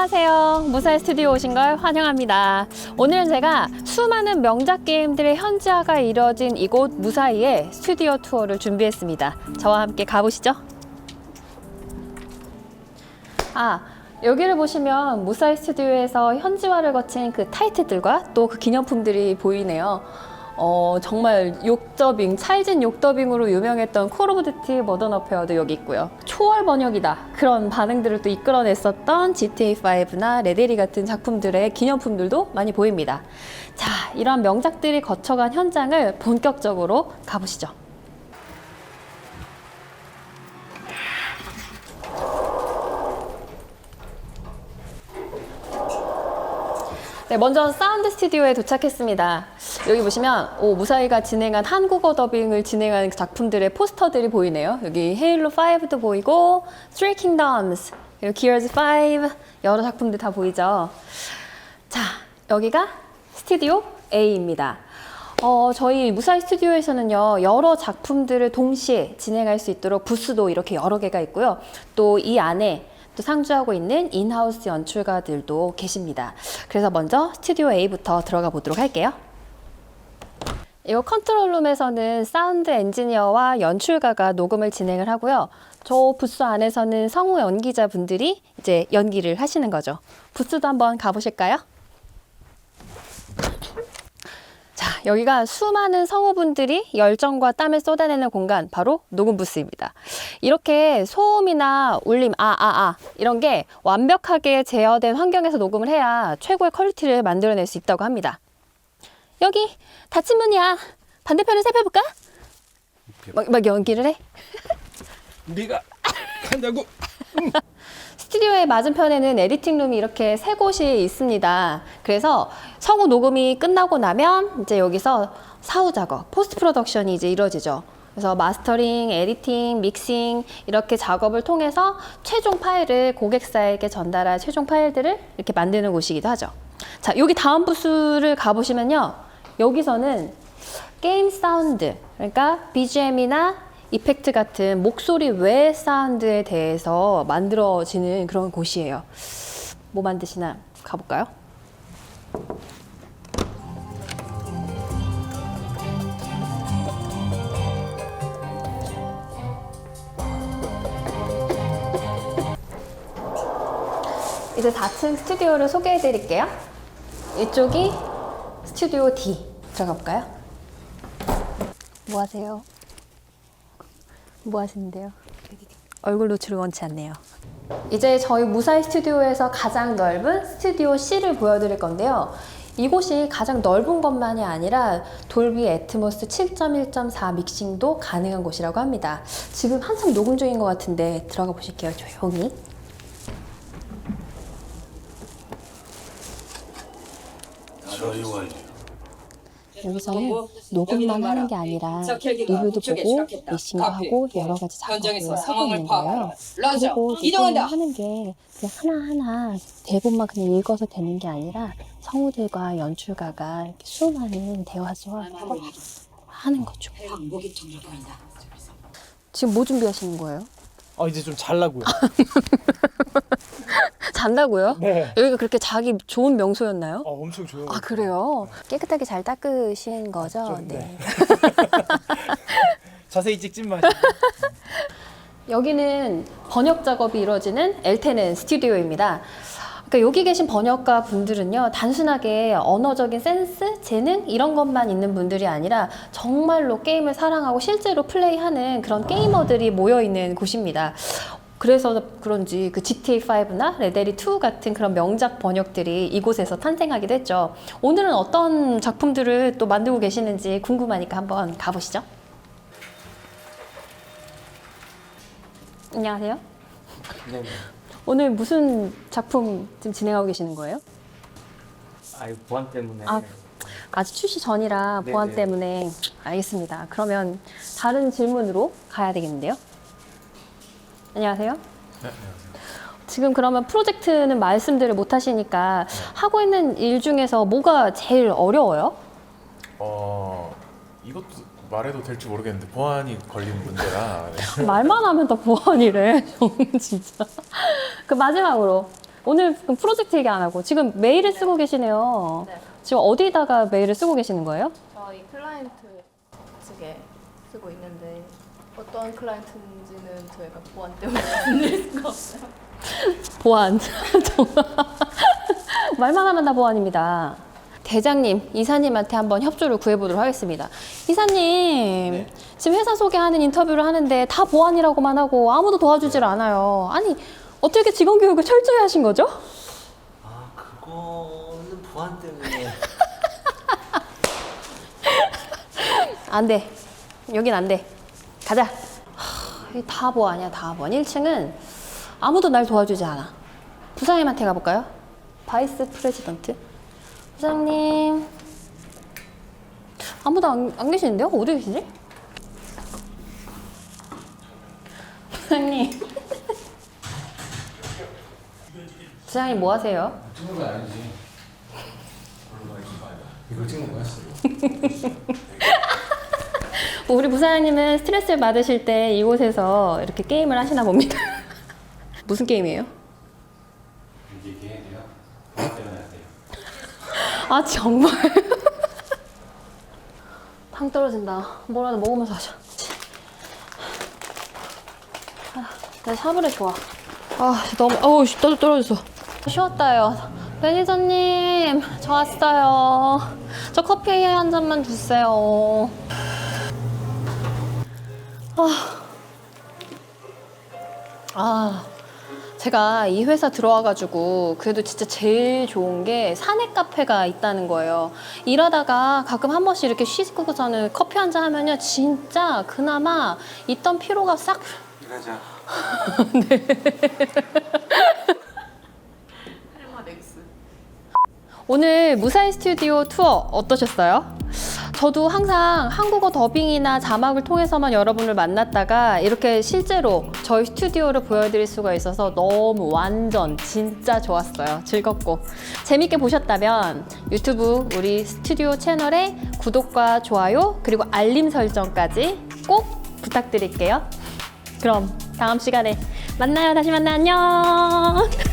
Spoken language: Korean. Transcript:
안녕하세요. 무사히 스튜디오 오신 걸 환영합니다. 오늘은 제가 수많은 명작 게임들의 현지화가 이뤄진 이곳 무사히의 스튜디오 투어를 준비했습니다. 저와 함께 가보시죠. 아, 여기를 보시면 무사히 스튜디오에서 현지화를 거친 그 타이틀들과 또 그 기념품들이 보이네요. 어, 정말 욕더빙, 찰진 욕더빙으로 유명했던 콜 오브 듀티 모던 어페어도 여기 있고요. 초월 번역이다. 그런 반응들을 또 이끌어냈었던 GTA5나 레데리 같은 작품들의 기념품들도 많이 보입니다. 자, 이런 명작들이 거쳐간 현장을 본격적으로 가보시죠. 네, 먼저 사운드 스튜디오에 도착했습니다. 여기 보시면 오, 무사히가 진행한 한국어 더빙을 진행하는 작품들의 포스터들이 보이네요. 여기 헤일로 5도 보이고, Three Kingdoms, 그리고 Gears 5 여러 작품들 다 보이죠. 자, 여기가 스튜디오 A입니다. 어, 저희 무사히 스튜디오에서는요, 여러 작품들을 동시에 진행할 수 있도록 부스도 이렇게 여러 개가 있고요. 또 이 안에 또 상주하고 있는 인하우스 연출가들도 계십니다. 그래서 먼저 스튜디오 A부터 들어가 보도록 할게요. 이거 컨트롤룸에서는 사운드 엔지니어와 연출가가 녹음을 진행을 하고요. 저 부스 안에서는 성우 연기자분들이 이제 연기를 하시는 거죠. 부스도 한번 가보실까요? 자, 여기가 수많은 성우분들이 열정과 땀을 쏟아내는 공간, 바로 녹음 부스입니다. 이렇게 소음이나 울림, 아, 아, 아, 이런 게 완벽하게 제어된 환경에서 녹음을 해야 최고의 퀄리티를 만들어낼 수 있다고 합니다. 여기 닫힌 문이야. 반대편을 살펴볼까? 막, 막 연기를 해? 네가 한다고 스튜디오의 맞은편에는 에디팅 룸이 이렇게 세 곳이 있습니다. 그래서 성우 녹음이 끝나고 나면 이제 여기서 사후 작업, 포스트 프로덕션이 이제 이루어지죠. 그래서 마스터링, 에디팅, 믹싱 이렇게 작업을 통해서 최종 파일을 고객사에게 전달할 최종 파일들을 이렇게 만드는 곳이기도 하죠. 자, 여기 다음 부스를 가보시면요. 여기서는 게임 사운드, 그러니까 BGM이나 이펙트 같은 목소리 외 사운드에 대해서 만들어지는 그런 곳이에요. 뭐 만드시나 가볼까요? 이제 4층 스튜디오를 소개해 드릴게요. 이쪽이 스튜디오 D 들어가 볼까요? 뭐 하세요? 뭐 하시는데요? 얼굴 노출을 원치 않네요. 이제 저희 무사히 스튜디오에서 가장 넓은 스튜디오 C를 보여드릴 건데요. 이곳이 가장 넓은 것만이 아니라 돌비 애트모스 7.1.4 믹싱도 가능한 곳이라고 합니다. 지금 한참 녹음 중인 것 같은데 들어가 보실게요. 조용히. 저희 완료 여기서는 녹음만 하는 게 아니라 리뷰도 보고 믹싱도 하고 여러 가지 작업을 하고 있는 거예요. 그리고 이동한다. 하는 게 그냥 하나하나 대본만 그냥 읽어서 되는 게 아니라 성우들과 연출가가 이렇게 수많은 대화 속을 하는 거죠. 지금 뭐 준비하시는 거예요? 아 이제 좀 잘라고요. 잔다고요? 네. 여기가 그렇게 자기 좋은 명소였나요? 아 엄청 조용. 아 그래요? 깨끗하게 잘 닦으신 거죠? 좀, 네. 네. 자세히 찍지 마. 여기는 번역 작업이 이루어지는 엘테는 스튜디오입니다. 그러니까 여기 계신 번역가 분들은요, 단순하게 언어적인 센스, 재능 이런 것만 있는 분들이 아니라 정말로 게임을 사랑하고 실제로 플레이하는 그런 게이머들이 모여 있는 곳입니다. 그래서 그런지 그 GTA5나 레데리 2 같은 그런 명작 번역들이 이곳에서 탄생하기도 했죠. 오늘은 어떤 작품들을 또 만들고 계시는지 궁금하니까 한번 가보시죠. 안녕하세요. 네. 오늘 무슨 작품 지금 진행하고 계시는 거예요? 아유 보안 때문에. 아, 아직 출시 전이라 네네. 보안 때문에 알겠습니다. 그러면 다른 질문으로 가야 되겠는데요. 안녕하세요. 네, 지금 그러면 프로젝트는 말씀들을 못 하시니까 하고 있는 일 중에서 뭐가 제일 어려워요? 어 이것도 말해도 될지 모르겠는데 보안이 걸린 문제라 네. 말만 하면 다 보안이래. 진짜. 그 마지막으로 오늘 그럼 프로젝트 얘기 안 하고 지금 메일을 쓰고 계시네요. 네. 지금 어디다가 메일을 쓰고 계시는 거예요? 저희 클라이언트 측에 쓰고 있는데 어떤 클라이언트인지는 저희가 보안 때문에 말씀드릴 수가 없어요. 보안. 정말. 말만 하면 다 보안입니다. 대장님, 이사님한테 한번 협조를 구해보도록 하겠습니다. 이사님, 지금 회사 소개하는 인터뷰를 하는데 다 보안이라고만 하고 아무도 도와주질 않아요. 아니, 어떻게 직원 교육을 철저히 하신 거죠? 아 그거는 보안 때문에 안 돼. 여긴 안 돼. 가자. 하, 다 보안이야, 다 보안. 1층은 아무도 날 도와주지 않아. 부장님한테 가볼까요? 바이스 프레지던트. 부장님. 아무도 안, 안 계시는데요? 어디 계시지? 부장님. 부장님 뭐 하세요? 찍는 거 아니지. 이거 찍는 거야? 우리 부사장님은 스트레스를 받으실 때 이곳에서 이렇게 게임을 하시나 봅니다. 무슨 게임이에요? 얘기해야 돼요. 보안 때문에 안 돼요. 아 정말. 당 떨어진다. 뭐라도 먹으면서 하자. 아, 나 샤브레 좋아. 아 너무 어우 씨, 떨어 떨어졌어. 쉬었다요. 매니저님 저 왔어요. 저 커피 한 잔만 주세요. 아 제가 이 회사 들어와가지고 그래도 진짜 제일 좋은 게 사내 카페가 있다는 거예요. 일하다가 가끔 한 번씩 이렇게 쉬고서는 커피 한 잔 하면요 진짜 그나마 있던 피로가 싹 일하자 오늘 무사히 스튜디오 투어 어떠셨어요? 저도 항상 한국어 더빙이나 자막을 통해서만 여러분을 만났다가 이렇게 실제로 저희 스튜디오를 보여드릴 수가 있어서 너무 완전 진짜 좋았어요. 즐겁고. 재밌게 보셨다면 유튜브 우리 스튜디오 채널에 구독과 좋아요 그리고 알림 설정까지 꼭 부탁드릴게요. 그럼 다음 시간에 만나요. 다시 만나. 안녕.